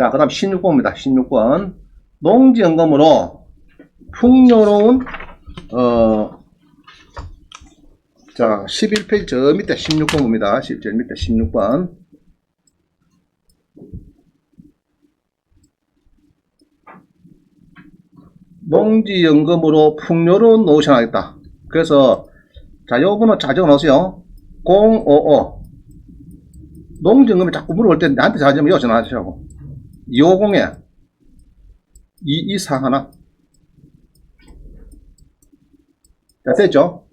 자, 그 다음 16번입니다. 16번. 농지연금으로 풍요로운, 어, 자, 11페이지 저 밑에 16번입니다. 저 밑에 16번. 농지연금으로 풍요로운 노후 생활하겠다. 그래서, 자, 요거는 자 적어놓으세요. 055. 농지연금을 자꾸 물어볼 때 나한테 자주면 여기서 전화하시라고. 250에 224 하나. 자, 됐죠?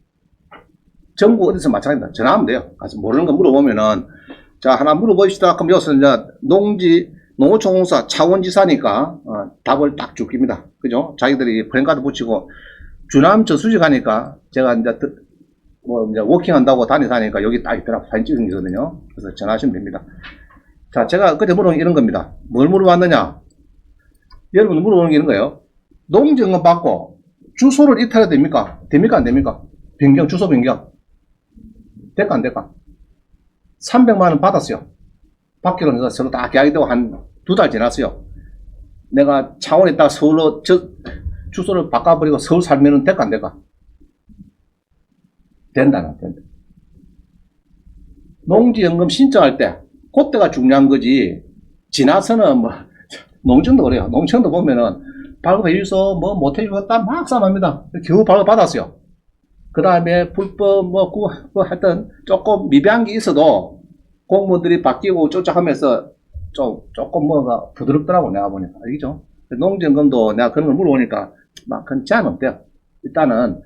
전국 어디서 마찬가지입니다. 전화하면 돼요. 가서 모르는 거 물어보면은, 자, 하나 물어보시다. 그럼 여기서 이제 농지, 농어촌공사 차원지사니까, 어, 답을 딱 줄깁니다. 그죠? 자기들이 프랜카드 붙이고, 주남 저수지 가니까, 제가 이제, 드- 뭐, 이제 워킹한다고 다니다니까 여기 딱 있더라고. 사진 찍은 거거든요. 그래서 전화하시면 됩니다. 자, 제가 그때 물어본 게 이런 겁니다. 뭘 물어봤느냐? 여러분 물어보는 게 이런 거예요. 농지연금 받고 주소를 이탈해도 됩니까? 됩니까? 안 됩니까? 변경, 주소 변경. 될까? 안 될까? 300만원 받았어요. 받기로 해서 서로 다 계약이 되고 한 두 달 지났어요. 내가 창원에 있다가 서울로 저, 주소를 바꿔버리고 서울 살면은 될까? 안 될까? 된다는, 된다. 농지연금 신청할 때, 그때가 중요한 거지. 지나서는 뭐, 농청도 그래요. 농청도 보면은, 발급해 주소, 뭐, 못해 주겠다, 막 싸납니다. 겨우 발급 받았어요. 그 다음에 불법, 뭐, 그, 그 하여튼, 조금 미비한 게 있어도, 공무원들이 바뀌고 쫓아가면서, 좀, 조금 뭐가 부드럽더라고, 내가 보니까. 알겠죠? 농지연금도 내가 그런 걸 물어보니까, 막, 그건 제한 없대요. 일단은,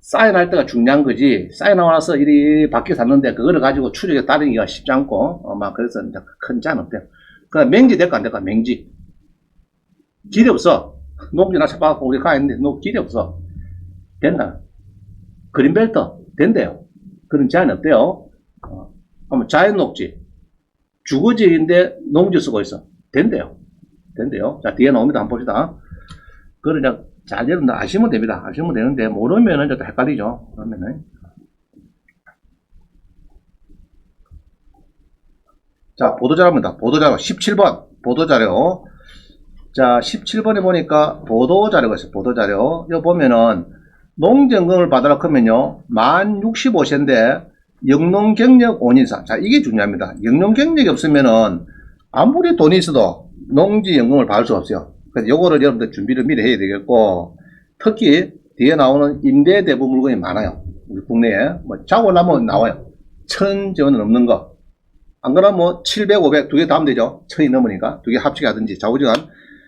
사인할 때가 중요한 거지, 사인하고 나서 일이 바뀌어 샀는데, 그거를 가지고 추적에 따르기가 쉽지 않고, 어, 막, 그래서 이제 큰 제한 없대요. 그 다음 맹지 될까 안 될까, 맹지. 길이 없어. 농지나 잡아갖고 우리 가 있는데, 너 길이 없어. 된다. 그린벨트, 된대요. 그런 제한이 없대요. 어, 그러면 자연 녹지. 주거지인데 농지 쓰고 있어. 된대요. 된대요. 자, 뒤에 나옵니다. 한번 봅시다. 그걸 그 냥잘 여러분들 아시면 됩니다. 아시면 되는데, 모르면은 좀 헷갈리죠. 그러면은. 자, 보도자료입니다. 보도자료 17번. 보도자료. 자, 17번에 보니까 보도자료가 있어요. 보도자료. 여기 보면은 농정금을 받으라 하면요. 만 65세인데 영농 경력 5년 이상. 자, 이게 중요합니다. 영농 경력이 없으면은 아무리 돈이 있어도 농지 연금을 받을 수 없어요. 그래서 요거를 여러분들 준비를 미리 해야 되겠고 특히 뒤에 나오는 임대 대부 물건이 많아요. 우리 국내에 뭐 자고 나면 나와요. 천 전은 넘는 거. 안 그러면 뭐 700, 500 두 개 다 하면 되죠. 천이 넘으니까 두 개 합치게 하든지 자우지간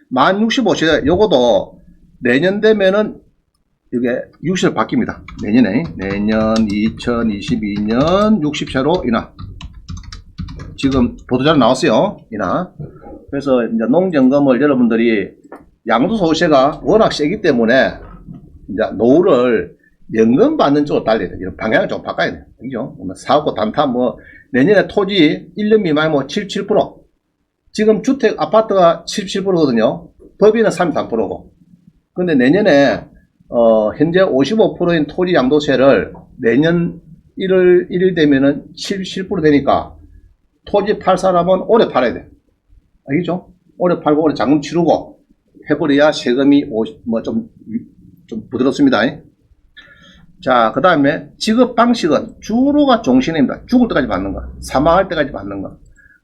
만 65세 요거도 내년 되면은 이게 60세 바뀝니다. 내년에 내년 2022년 60세로 인하 지금 보도자료 나왔어요. 인하 그래서 이제 농정금을 여러분들이 양도소득세가 워낙 세기 때문에 이제 노후를 연금 받는 쪽으로 달려야 돼요. 이런 방향을 좀 바꿔야 돼요. 그죠? 뭐 사고 단타 뭐 내년에 토지 1년 미만 뭐 77%. 지금 주택 아파트가 77%거든요. 법인은 33%고. 근데 내년에 어 현재 55%인 토지 양도세를 내년 1월 1일 되면은 77% 되니까 토지 팔 사람은 올해 팔아야 돼. 알겠죠? 올해 팔고 올해 잔금 치르고 해버려야 세금이 뭐좀 좀 부드럽습니다. 자, 그 다음에 지급 방식은 주로가 종신입니다. 죽을 때까지 받는 거. 사망할 때까지 받는 거.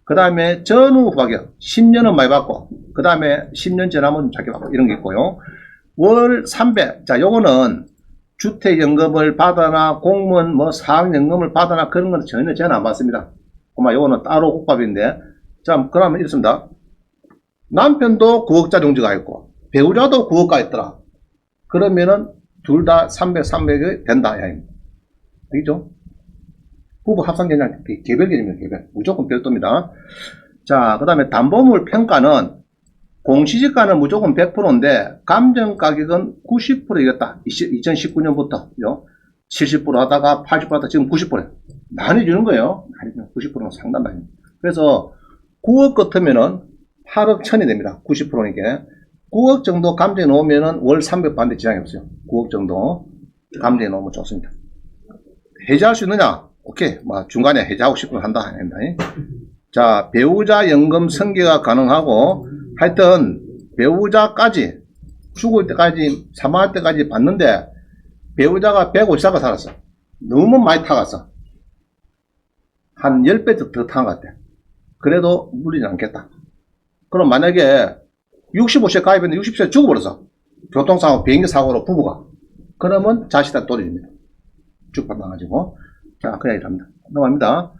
그 다음에 전후 후박이요. 10년은 많이 받고, 그 다음에 10년 지나면 작게 받고, 이런 게 있고요. 월 300. 자, 요거는 주택연금을 받거나 공무원 뭐 사학연금을 받거나 그런 건 전혀 제한 안 받습니다. 그만 요거는 따로 국밥인데. 자, 그러면 이렇습니다. 남편도 9억짜리 용지가 있고, 배우자도 9억가 있더라. 그러면은 둘 다 300, 300이 된다. 야, 알겠죠? 후보 합산 개념, 개별 개념이에요, 개별. 무조건 별도입니다. 자, 그 다음에 담보물 평가는 공시지가는 무조건 100%인데, 감정 가격은 90%이겠다. 2019년부터, 70% 하다가 80% 하다가 지금 90%. 많이 주는 거예요. 90%는 상당 많이. 그래서 9억 같으면은 8억 천이 됩니다. 90%니까. 9억 정도 감정해 놓으면은 월 300 받는데 지장이 없어요. 9억 정도 감정해 놓으면 좋습니다. 해지할 수 있느냐? 오케이. 뭐 중간에 해지하고 싶으면 한다. 한다. 자, 배우자 연금 승계가 가능하고, 하여튼, 배우자까지, 죽을 때까지, 사망할 때까지 받는데, 배우자가 150살까 살았어. 너무 많이 타갔어. 한 10배 더 탄 것 같아. 그래도 물리지 않겠다. 그럼 만약에 65세 가입했는데 60세 죽어버렸어. 교통사고, 비행기 사고로 부부가. 그러면 자식한테 돌려줍니다. 죽받아가지고. 자, 그 얘기를 합니다. 넘어갑니다.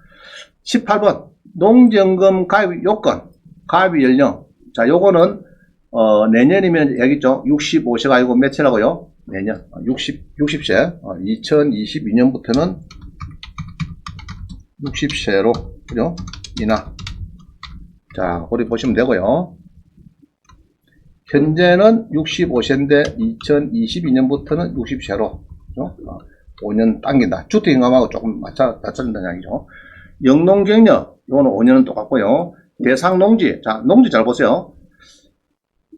18번. 농지연금 가입 요건. 가입 연령. 자, 요거는, 어, 내년이면 여기 있죠. 65세가 아니고 몇이라고요? 내년. 60, 60세. 어, 2022년부터는 60세로, 그죠? 이나. 자, 거기 보시면 되고요. 현재는 65세인데 2022년부터는 60세로 그죠? 어, 5년 당긴다. 주택임금하고 조금 맞춰 맞춰준다는 이야기죠. 영농경력 이거는 5년은 똑같고요. 대상농지 자 농지 잘 보세요.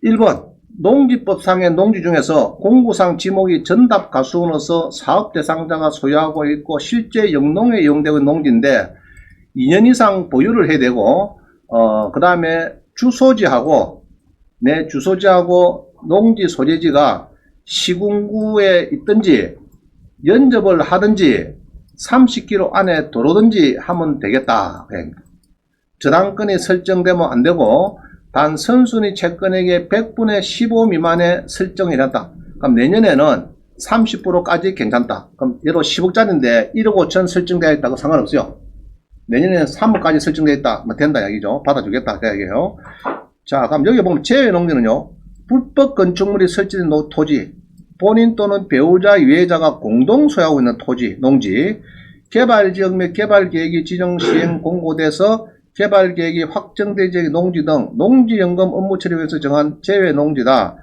1번 농지법상의 농지 중에서 공구상 지목이 전답 가수원으로서 사업 대상자가 소유하고 있고 실제 영농에 이용되고 있는 농지인데 2년 이상 보유를 해야 되고 어, 그 다음에 주소지하고 내 주소지하고 농지 소재지가 시군구에 있든지 연접을 하든지 30km 안에 들어오든지 하면 되겠다. 그냥. 저당권이 설정되면 안 되고 단 선순위 채권액의 100분의 15 미만의 설정이 된다. 그럼 내년에는 30%까지 괜찮다. 그럼 예로 10억짜리인데 1억 5천 설정되어 있다고 상관없어요. 내년에는 3억까지 설정되어 있다. 뭐 된다 이야기죠. 받아주겠다 그 이야기예요. 자, 그럼 여기 보면 제외 농지는요. 불법 건축물이 설치된 노- 토지, 본인 또는 배우자, 이해자가 공동 소유하고 있는 토지, 농지, 개발 지역 및 개발 계획이 지정 시행 공고돼서 개발 계획이 확정된 지역의 농지 등 농지연금 업무 처리 위해서 정한 제외 농지다.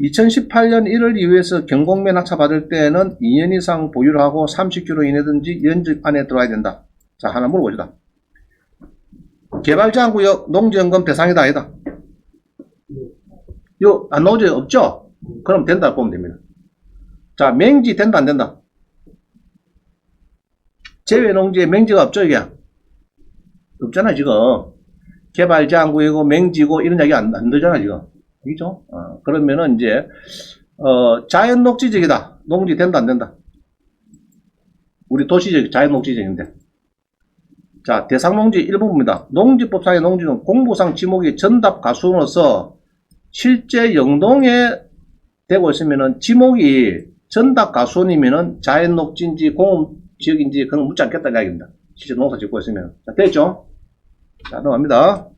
2018년 1월 이후에서 경공면 학차 받을 때에는 2년 이상 보유를 하고 30km 이내든지 연집 안에 들어와야 된다. 자, 하나 물어보시다. 개발제한구역 농지연금 대상이다, 아니다? 요, 안 나오죠? 없죠? 그럼 된다 보면 됩니다. 자, 맹지 된다, 안 된다? 제외 농지에 맹지가 없죠, 이게? 없잖아, 지금. 개발제한구이고, 맹지고, 이런 이야기 안, 안 되잖아, 지금. 그죠? 어, 그러면은 이제, 어, 자연 녹지적이다. 농지 된다, 안 된다? 우리 도시적 자연 녹지적인데. 자, 대상농지 일부분입니다. 농지법상의 농지는 공부상 지목이 전답 가수로서 실제 영동에 되고 있으면은 지목이 전답 가수원이면은 자연 녹지인지 공업 지역인지 그건 묻지 않겠다는 이야기입니다. 실제 농사 짓고 있으면. 자, 됐죠? 자, 넘어갑니다.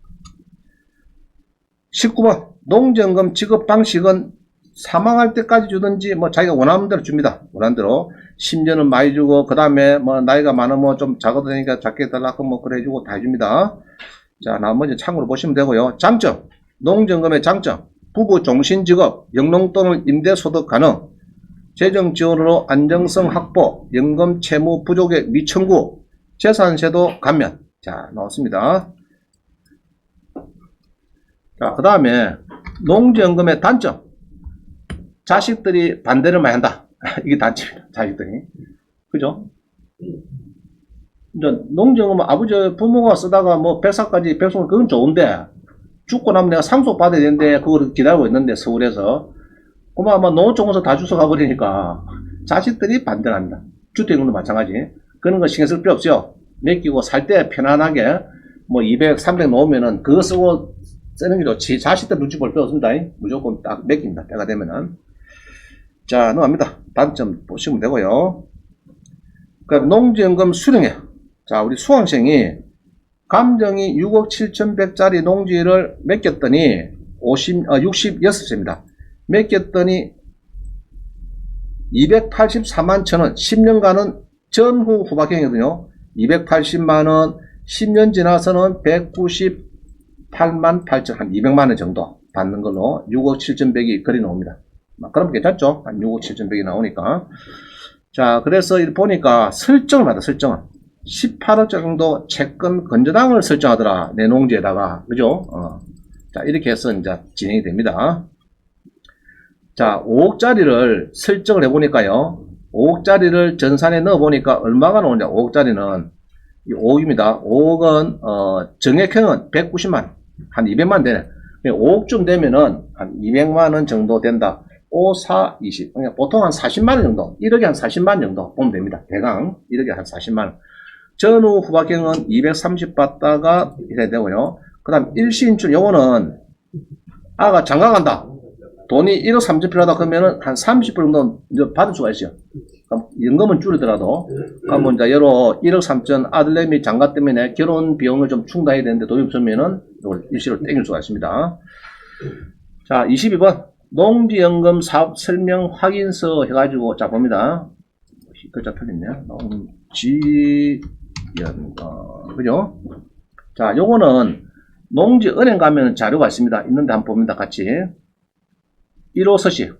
19번. 농지연금 지급 방식은 사망할 때까지 주든지 뭐 자기가 원하는 대로 줍니다. 원하는 대로. 10년은 많이 주고 그 다음에 뭐 나이가 많으면 좀 작아도 되니까 작게 해달라고 뭐 그래 해주고 다 해줍니다. 자, 나머지 참고로 보시면 되고요. 장점. 농지연금의 장점. 부부 종신직업, 영농 또는 임대소득 가능, 재정 지원으로 안정성 확보, 연금 채무 부족의 미청구, 재산세도 감면. 자, 나왔습니다. 자, 그 다음에 농지연금의 단점. 자식들이 반대를 많이 한다. 이게 단점이다. 자식들이. 그죠? 이제 농지연금은 아버지 부모가 쓰다가 뭐 백사까지 백송 그건 좋은데 죽고 나면 내가 상속 받아야 되는데 그걸 기다리고 있는데 서울에서 그만 아마 농어촌에서 다 주워 가버리니까 자식들이 반대를 합니다. 주택금도 마찬가지. 그런 거 신경 쓸 필요 없어요. 맡기고 살 때 편안하게 뭐 200, 300 놓으면은 그거 쓰고 쓰는 게 좋지. 자식들 눈치 볼 필요 없습니다. 무조건 딱 맡깁니다. 때가 되면은. 자, 넘어갑니다. 단점 보시면 되고요. 그 농지연금 수령액. 자, 우리 수강생이 감정이 6억 7,100짜리 농지를 맡겼더니 50, 어, 66세입니다. 맡겼더니 284만 천원, 10년간은 전후 후박형이거든요. 280만원, 10년 지나서는 198만 8천, 한 200만원 정도 받는 걸로 6억 7,100이 거리 나옵니다. 아, 그럼 괜찮죠? 한 6억 7,100이 나오니까. 자, 그래서 보니까 설정을 받아, 설정을. 18억 정도 채권 건저당을 설정하더라. 내 농지에다가. 그죠? 어. 자, 이렇게 해서 이제 진행이 됩니다. 자, 5억짜리를 설정을 해보니까요. 5억짜리를 전산에 넣어보니까 얼마가 나오냐. 5억짜리는 이 5억입니다. 5억은, 어, 정액형은 190만, 한 200만 되네. 5억쯤 되면은 한 200만 원 정도 된다. 5, 4, 20. 그냥 보통 한 40만 원 정도, 1억에 한 40만 원 정도 보면 됩니다. 대강 1억에 한 40만 원. 전후 후박경은 230 받다가 이래 되고요. 그 다음 일시인출 요거는 아가 장가 간다. 돈이 1억 3천 필요하다 그러면은 한 30불 정도 이제 받을 수가 있어요. 그럼 연금은 줄이더라도 그러면 이제 여로 1억 3천 아들내미 장가 때문에 결혼 비용을 좀 충당해야 되는데 돈이 없으면은 이걸 일시로 땡길 수가 있습니다. 자, 22번 농지연금 사업 설명 확인서 해가지고 자 봅니다. 글자 틀렸네. 농지연금 그죠? 자, 요거는 농지은행 가면 자료가 있습니다. 있는데 한번 봅니다. 같이 1호 서식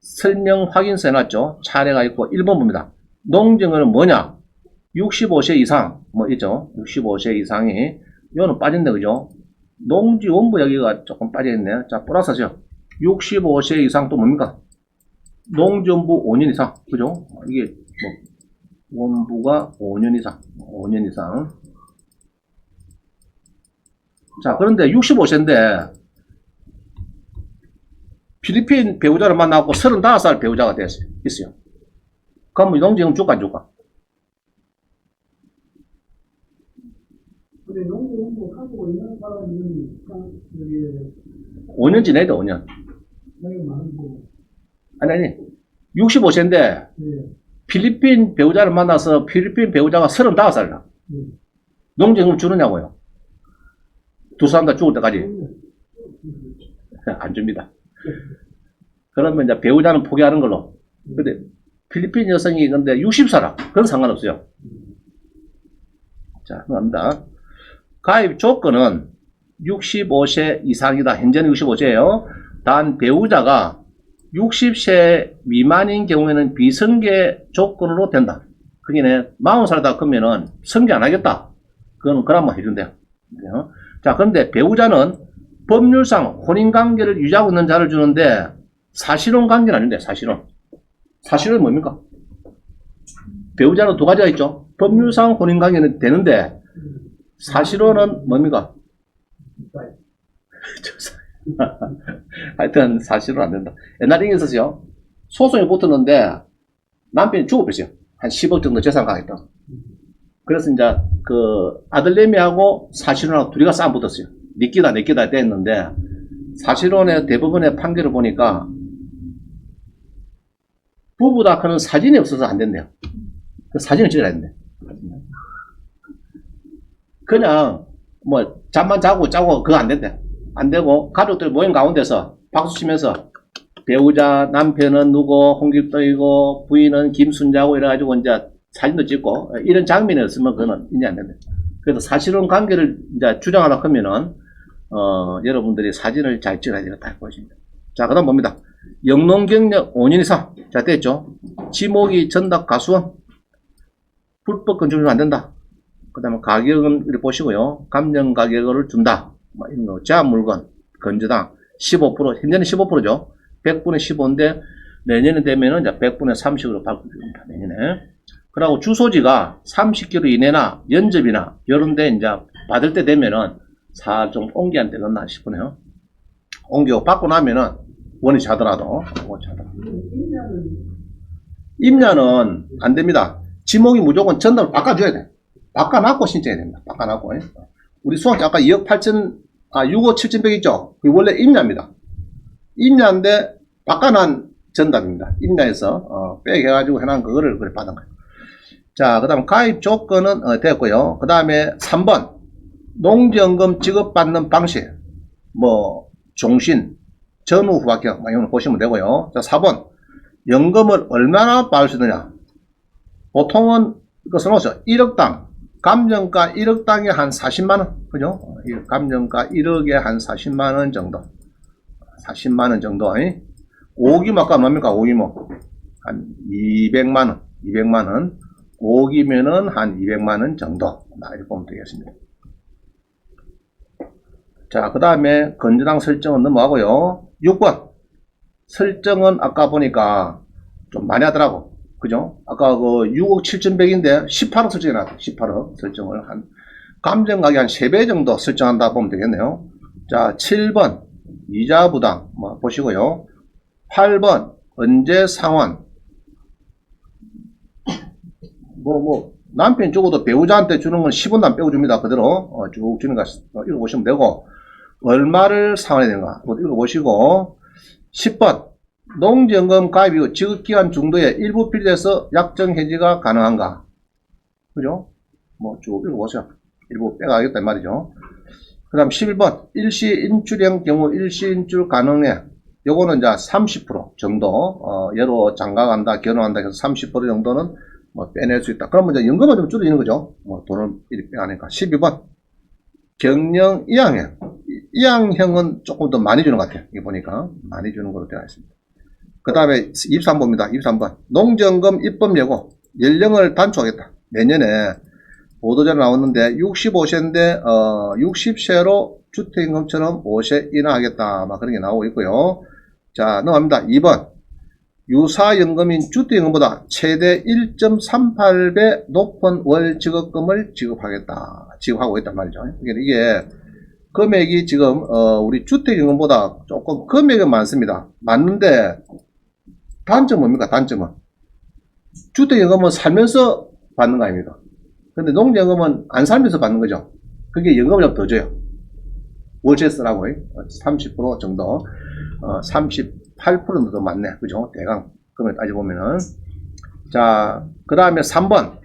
설명 확인서 해놨죠. 차례가 있고 1번 봅니다. 농지연금은 뭐냐? 65세 이상 뭐 있죠. 65세 이상이 이거는 빠진다 그죠? 농지 원부 여기가 조금 빠져있네요. 자 플러스죠. 65세 이상 또 뭡니까? 농지원부 5년 이상 그죠? 이게 뭐 원부가 5년 이상 5년 이상 자 그런데 65세인데 필리핀 배우자를 만나고 35살 배우자가 됐어요. 있어요. 그럼 농지연금 줄까 안 줄까? 근데 공부 하고 있는 여기 5년 지내야 돼 5년 나이가 많고 아니 아니 65세인데 네, 필리핀 배우자를 만나서 필리핀 배우자가 35살이다. 네. 농지연금 주느냐고요. 두 사람 다 죽을 때까지 네. 안 줍니다. 그러면 이제 배우자는 포기하는 걸로. 근데 필리핀 여성이 근데 60살아. 그건 상관없어요. 자, 갑니다. 가입 조건은 65세 이상이다. 현재는 65세예요. 단 배우자가 60세 미만인 경우에는 비성계 조건으로 된다. 그게 40살이다 그러면은 성계 안 하겠다. 그건 그라마 해준대요. 그래요? 자, 그런데 배우자는 법률상 혼인관계를 유지하고 있는 자를 주는데 사실혼 관계는 아닌데 사실혼. 사실은 뭡니까? 배우자는 두 가지가 있죠. 법률상 혼인관계는 되는데 사실혼은 뭡니까? 하여튼 사실은 안 된다. 옛날에 있었어요. 소송이 붙었는데 남편이 죽어버렸어요. 한 10억 정도 재산 가겠다. 그래서 이제 그 아들내미하고 사실혼하고 둘이가 싸움 붙었어요. 니끼다 니끼다 됐는데 사실혼의 대부분의 판결을 보니까 부부다 그는 사진이 없어서 안 된대요. 그 사진을 찍어야 된대. 그냥 뭐 잠만 자고 자고 그거 안 된대. 안 되고 가족들 모임 가운데서 박수 치면서 배우자 남편은 누구 홍길동이고 부인은 김순자고 이래가지고 이제 사진도 찍고 이런 장면이 없으면 그거는 인지 안 된다. 그래서 사실은 관계를 이제 주장하려 하면은 어, 여러분들이 사진을 잘 찍어야 되겠다 보십니다. 자, 그 다음 봅니다. 영농 경력 5년 이상. 자, 됐죠? 지목이 전답 가수원. 불법 건축은 안 된다. 그 다음에 가격은 보시고요. 감정 가격을 준다. 뭐 이런 거. 제한 물건, 건조당 15%, 현재는 15%죠. 100분의 15인데 내년에 되면은 이제 100분의 30으로 바꿉니다. 내년에. 그리고 주소지가 30km 이내나 연접이나 이런 데 이제 받을 때 되면은 살 좀 옮겨야 되겠나 싶으네요. 옮겨 받고 나면은 원이 자더라도 임야는 안 됩니다. 지목이 무조건 전답을 바꿔줘야 돼. 바꿔놨고 신청해야 됩니다. 바꿔놨고. 예. 우리 수학자 아까 2억 8천, 아, 6억 7천 백 있죠? 그게 원래 임야입니다. 임야인데 바꿔난 전답입니다. 임야에서, 어, 빼해가지고 해놓은 그거를 그래 받은 거예요. 자, 그 다음 가입 조건은 어, 됐고요. 그 다음에 3번. 농지연금 지급받는 방식. 뭐, 종신, 전후 후학경, 뭐 이런 거 보시면 되고요. 자, 4번. 연금을 얼마나 받을 수 있느냐? 보통은 이것은 어서 1억당 감정가 1억 당에 한 40만원 그죠? 감정가 1억에 한 40만원 정도. 40만원 정도. 5기면 아까 뭡니까? 5기면 한 200만원 200만원. 5기면은 한 200만원 정도. 나 이렇게 보면 되겠습니다. 자 그 다음에 건조당 설정은 넘어가고요. 6번. 설정은 아까 보니까 좀 많이 하더라고. 그죠? 아까 그 6억 7,100인데 18억 설정해놨다. 18억 설정을 한, 감정 가격 한 3배 정도 설정한다 보면 되겠네요. 자, 7번, 이자 부담, 뭐, 보시고요. 8번, 언제 상환. 뭐, 뭐, 남편 주고도 배우자한테 주는 건 10원도 안 빼고 줍니다. 그대로. 어, 쭉 주는 거 어, 읽어보시면 되고. 얼마를 상환해야 되는가. 뭐 읽어보시고. 10번. 농지연금 가입 이후 지급기간 중도에 일부 필요해서 약정 해지가 가능한가? 그죠? 뭐 쭉 읽어보세요. 일부 빼가겠다 이 말이죠. 그 다음 11번. 일시 인출형 경우 일시 인출 가능해. 요거는 이제 30% 정도, 어, 예로 장가간다, 결혼한다 해서 30% 정도는 뭐 빼낼 수 있다. 그러면 이제 연금은 좀 줄어드는 거죠. 뭐 돈을 이렇게 빼가니까. 12번. 경영 이양형. 이양형은 조금 더 많이 주는 것 같아요. 이거 보니까. 많이 주는 걸로 되어 있습니다. 그 다음에 23번입니다. 23번. 농정금 입법 예고. 연령을 단축하겠다. 내년에 보도자료 나왔는데 65세인데 어 60세로 주택임금처럼 5세 인하하겠다. 막 그런 게 나오고 있고요. 자 넘어갑니다. 2번. 유사연금인 주택임금보다 최대 1.38배 높은 월 지급금을 지급하겠다. 지급하고 있단 말이죠. 이게- 금액이 지금 어, 우리 주택임금보다 조금 금액은 많습니다. 맞는데 단점 뭡니까? 단점은 주택연금은 살면서 받는 거 아닙니까? 근데 농지연금은 안 살면서 받는 거죠. 그게 연금을 좀 더 줘요. 월세 쓰라고 30% 정도, 어, 38%도 더 많네. 그죠? 대강 금액 따져보면은. 자, 그 다음에 3번.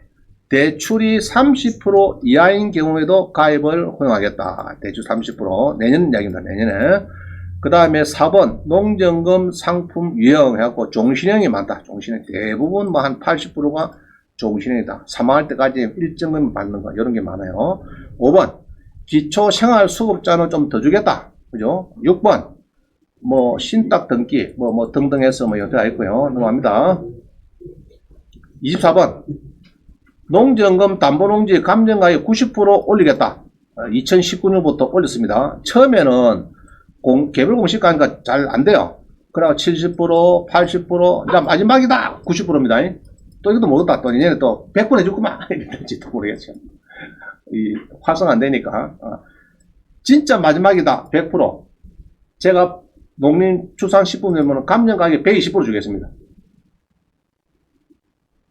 대출이 30% 이하인 경우에도 가입을 허용하겠다. 대출 30% 내년 이야기입니다. 내년에. 그 다음에 4번 농정금 상품 유형 해갖고 종신형이 많다. 종신형 대부분 뭐 한 80%가 종신형이다. 사망할 때까지 일정금 받는 거 이런 게 많아요. 5번 기초 생활 수급자는 좀 더 주겠다. 그죠? 6번 뭐 신탁 등기 뭐뭐 등등 해서 뭐 여기가 있고요. 넘어갑니다. 24번 농정금 담보농지 감정가액 90% 올리겠다. 2019년부터 올렸습니다. 처음에는 공, 개별 공시가 하니까 잘 안 돼요. 그래가 70%, 80%, 이제 마지막이다! 90%입니다. 또 이것도 못했다. 또 얘네 또 100% 해줄구만! 이랬는지도 모르겠어요. 이, 활성 안 되니까. 어. 진짜 마지막이다. 100%. 제가 농림축산식품 되면 감정 가격 120% 주겠습니다.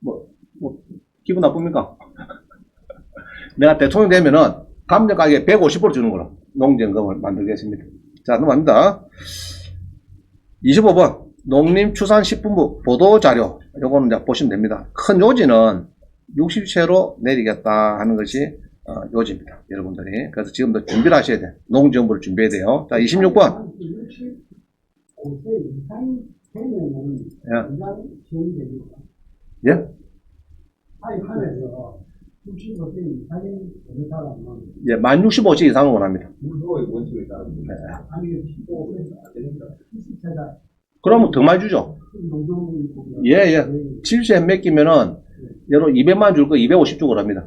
뭐, 뭐, 기분 나쁩니까? 내가 대통령 되면은 감정 가격 150% 주는 거로 농정금을 만들겠습니다. 자, 넘어갑니다. 25번. 농림축산식품부 보도자료. 요거는 이제 보시면 됩니다. 큰 요지는 60세로 내리겠다 하는 것이 어, 요지입니다. 여러분들이. 그래서 지금도 준비를 하셔야 돼요. 농정부를 준비해야 돼요. 자, 26번. 65세 이상 되면은 예. 됩니다. 예? 아니, 하면서 65세 이상인 어느 사람은 예, 만 65세 이상을 원합니다. 무료의 원칙을 따릅니다. 아니, 15세에서 안 됩니다. 20세가 그러면 더 많이 주죠. 예, 예. 70세 맡기면은, 예로 200만 줄 거 250 주고 합니다.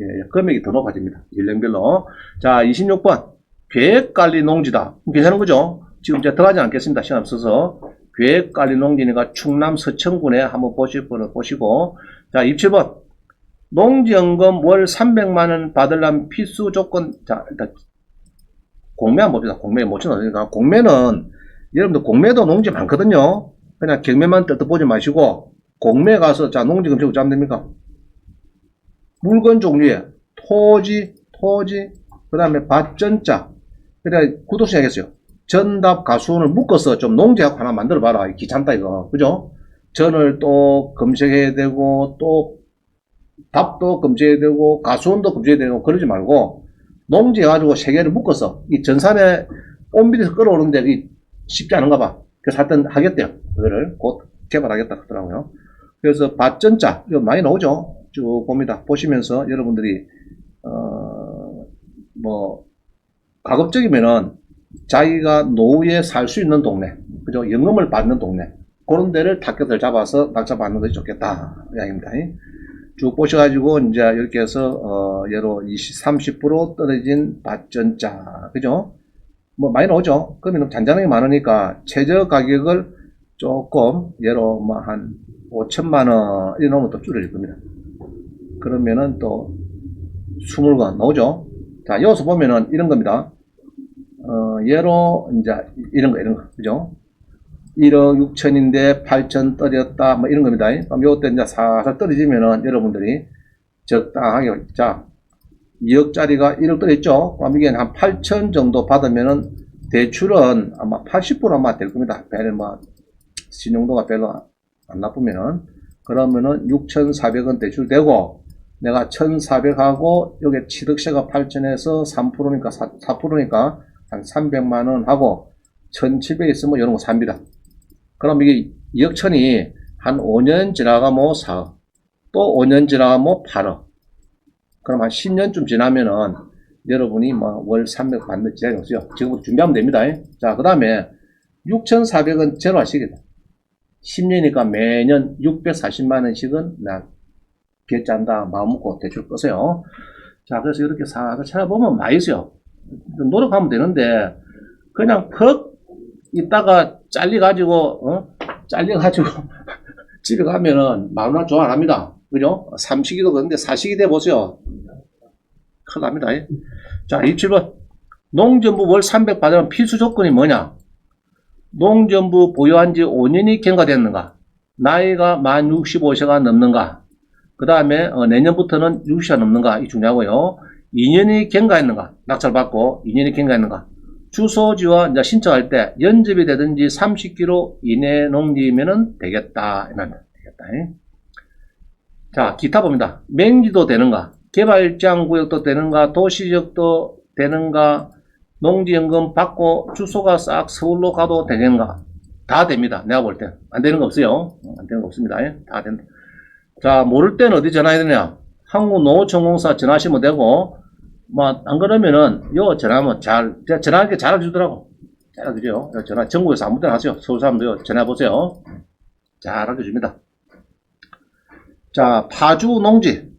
예, 예, 금액이 더 높아집니다. 연령별로. 자, 26번. 계획관리 농지다. 괜찮은 거죠? 지금 제가 들어가지 않겠습니다. 시간 없어서. 계획관리 농지니까 충남 서천군에 한번 보실 분을 보시고. 자, 27번. 농지연금 월 300만원 받으려면 필수 조건, 자, 일단, 공매 한번 봅시다. 공매 못 쳐놓으니까. 공매는, 여러분들 공매도 농지 많거든요. 그냥 경매만 뜯어 보지 마시고, 공매 가서, 자, 농지금 저거 잡면 됩니까? 물건 종류에 토지, 토지, 그 다음에 밭전자, 그래 구독자 하겠어요. 전답 가수원을 묶어서 좀 농지하고 하나 만들어 봐라. 귀찮다 이거, 그죠? 전을 또 검색해야 되고 또 답도 검색해야 되고 가수원도 검색해야 되고 그러지 말고 농지 해가지고 세 개를 묶어서 이 전산에 온비에서 끌어오는데 이 쉽지 않은가 봐. 그래서 하여튼 하겠대요. 그거를 곧 개발하겠다 하더라고요. 그래서 밭전자 이거 많이 나오죠. 쭉 봅니다. 보시면서 여러분들이 어 뭐 가급적이면은 자기가 노후에 살 수 있는 동네, 그죠? 연금을 받는 동네 그런 데를 타겟을 잡아서 낙찰받는 것이 좋겠다 이야기입니다. 쭉 보셔가지고 이제 이렇게 해서 어 예로 20, 30% 떨어진 밭전자, 그죠? 뭐 많이 나오죠. 그러면 잔잔하게 많으니까 최저 가격을 조금 예로 뭐 한 5천만 원, 이 넘으면 또 줄어질 겁니다. 그러면은 또 20건 나오죠? 자, 여기서 보면은 이런 겁니다. 어, 얘로 이제 이런 거, 이런 거. 그죠? 1억 6천인데 8천 떨어졌다. 뭐 이런 겁니다. 그럼 요때 이제 살살 떨어지면은 여러분들이 적당하게, 자, 2억짜리가 1억 떨어졌죠? 그럼 이게 한 8천 정도 받으면은 대출은 아마 80% 아마 될 겁니다. 별로 뭐, 신용도가 별로 안 나쁘면은. 그러면은 6,400원 대출되고, 내가 1,400하고, 여기 취득세가 8천에서 3%니까, 4, 4%니까, 한 300만원 하고, 1,700 있으면 이런 거 삽니다. 그럼 이게 2억 천이 한 5년 지나가면 4억, 또 5년 지나가면 8억. 그럼 한 10년쯤 지나면은 여러분이 뭐 월 300 받는 지장이 없어요. 지금부터 준비하면 됩니다. 자, 그 다음에 6,400원 제로 하시겠다. 10년이니까 매년 640만원씩은 나 결제한다. 마음 먹고 대출 끄세요. 자, 그래서 이렇게 사서 찾아보면 많이 있어요. 노력하면 되는데, 그냥 퍽 있다가 잘려가지고, 어? 잘려가지고 집에 가면은 마누라 좋아 안 합니다. 그죠? 삼식이도 그런데 사식이 돼 보세요. 큰일 납니다. 자, 27번. 농전부 월 300 받으면 필수 조건이 뭐냐? 농전부 보유한 지 5년이 경과됐는가? 나이가 만 65세가 넘는가? 그 다음에 내년부터는 60세가 넘는가? 이 중요하고요. 2년이 경과했는가? 낙찰 받고 2년이 경과했는가? 주소지와 이제 신청할 때 연접이 되든지 30km 이내 농지면은 되겠다. 이만 되겠다. 자, 기타 봅니다. 맹지도 되는가? 개발장 구역도 되는가? 도시적도 되는가? 농지연금 받고 주소가 싹 서울로 가도 되는가? 다 됩니다. 내가 볼 때. 안 되는 거 없어요. 어, 안 되는 거 없습니다. 예? 다 된다. 자, 모를 때는 어디 전화해야 되냐? 한국농어촌공사 전화하시면 되고, 뭐, 안 그러면은, 요 전화하면 잘, 제가 전화하기 잘 알려주더라고. 잘 알려주죠. 요 전화, 전국에서 아무 데나 하세요. 서울 사람도요. 전화해보세요. 잘 알려줍니다. 자, 파주 농지.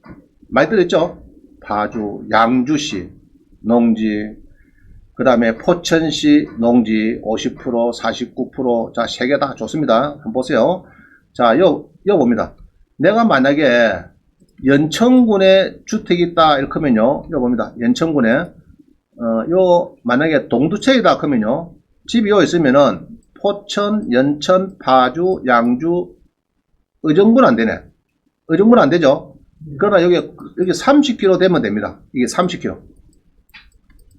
많이 들었죠? 파주, 양주시 농지, 그 다음에 포천시 농지 50%, 49%, 자, 세 개 다 좋습니다. 한번 보세요. 자, 요, 요 봅니다. 내가 만약에 연천군에 주택이 있다, 이렇게 하면요. 요 봅니다. 연천군에, 어, 요, 만약에 동두천이다, 그러면요. 집이 요 있으면은, 포천, 연천, 파주, 양주, 의정부는 안 되네. 의정부는 안 되죠. 그러나 여기, 여기 30km 되면 됩니다. 이게 30km.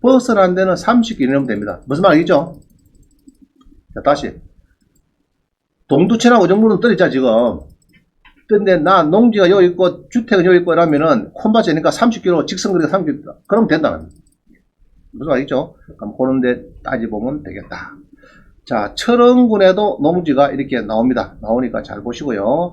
버스는 안 되는 30km면 됩니다. 무슨 말이죠? 자, 다시. 동두천하고 의정부는 떨어지자, 지금. 근데 나 농지가 여기 있고, 주택은 여기 있고, 이러면은, 콤바지니까 30km, 직선거리가 30km. 그럼 된다. 무슨 말이죠? 그럼 그런데 따지보면 되겠다. 자, 철원군에도 농지가 이렇게 나옵니다. 나오니까 잘 보시고요.